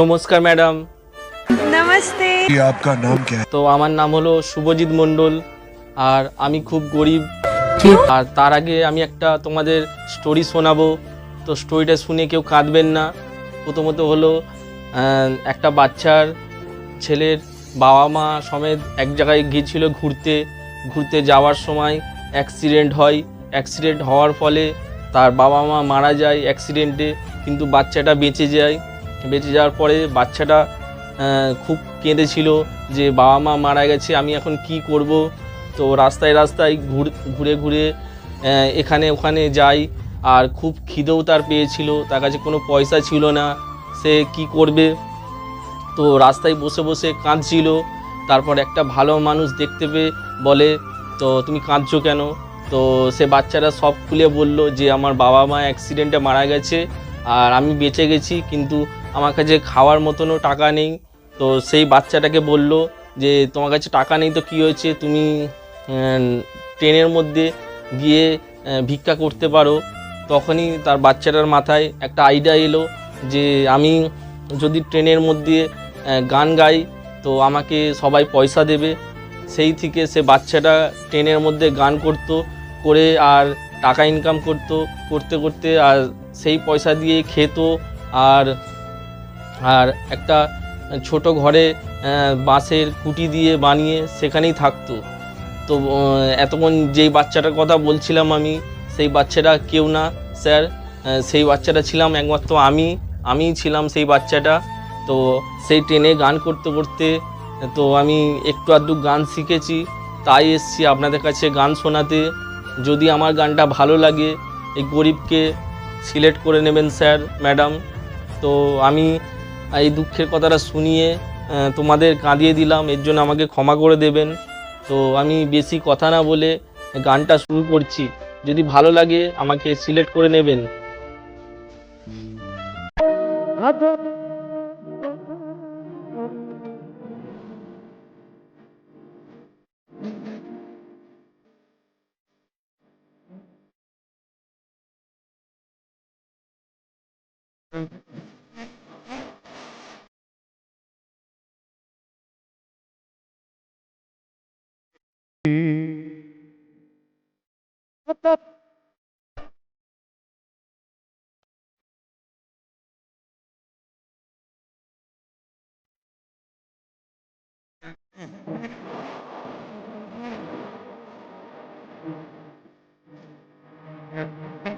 নমস্কার ম্যাডাম। নমস্তে। আপনার নাম কে? তো আমার নাম হলো শুভজিৎ মণ্ডল আর আমি খুব গরিব। আর তার আগে আমি একটা তোমাদের স্টোরি শোনাবো। তো স্টোরিটা শুনে কেউ কাঁদবেন না। প্রথমত হলো একটা বাচ্চার ছেলের বাবা মা সমেত এক জায়গায় গিয়েছিল ঘুরতে। ঘুরতে যাওয়ার সময় অ্যাক্সিডেন্ট হয়। অ্যাক্সিডেন্ট হওয়ার ফলে তার বাবা মা মারা যায় অ্যাক্সিডেন্টে কিন্তু বাচ্চাটা বেঁচে যায়। বেঁচে যাওয়ার পরে বাচ্চাটা খুব কেঁদেছিল যে বাবা মা মারা গেছে, আমি এখন কি করব? তো রাস্তায় রাস্তায় ঘুর, ঘুরে এখানে ওখানে যাই, আর খুব খিদেও তার পেয়েছিল, তার কাছে কোনো পয়সা ছিল না, সে কি করবে? তো রাস্তায় বসে বসে কাঁদছিল, তারপর একটা ভালো মানুষ দেখতে পেয়ে বলে, তো তুমি কাঁদছো কেন? তো সে বাচ্চারা সব খুলে বলল যে, আমার বাবা মা অ্যাক্সিডেন্টে মারা গেছে, আর আমি বেঁচে গেছি, কিন্তু আমার কাছে খাওয়ার মতনও টাকা নেই। তো সেই বাচ্চাটাকে বলল যে, তোমার কাছে টাকা নেই তো কী হয়েছে? তুমি ট্রেনের মধ্যে গিয়ে ভিক্ষা করতে পারো। তখনই তার বাচ্চাটার মাথায় একটা আইডিয়া এলো যে, আমি যদি ট্রেনের মধ্যে গান গাই, তো আমাকে সবাই পয়সা দেবে। সেই থেকে সে বাচ্চাটা ট্রেনের মধ্যে গান করতো, করে আর টাকা ইনকাম করতো, করতে করতে আর সেই পয়সা দিয়ে খেত আর আর একটা ছোট ঘরে বাঁশের কুটি দিয়ে বানিয়ে সেখানেই থাকতো। তো এতক্ষণ যেই বাচ্চাটার কথা বলছিলাম আমি, সেই বাচ্চাটা কেউ না, স্যার। সেই বাচ্চাটা ছিলাম একমাত্র আমি, আমিই ছিলাম সেই বাচ্চাটা। তো, সেই ট্রেনে গান করতে করতে, তো আমি একটু আধটু গান শিখেছি, তাই এসছি আপনাদের কাছে গান শোনাতে। যদি আমার গানটা ভালো লাগে, এই গরিবকে সিলেক্ট করে নেবেন, স্যার, ম্যাডাম। তো, আমি এই দুঃখের কথাটা শুনিয়ে তোমাদের কাঁদিয়ে দিলাম, এর জন্য আমাকে ক্ষমা করে দেবেন। তো আমি বেশি কথা না বলে গানটা শুরু করছি। যদি ভালো লাগে, আমাকে সিলেক্ট করে নেবেন। What the? Yeah.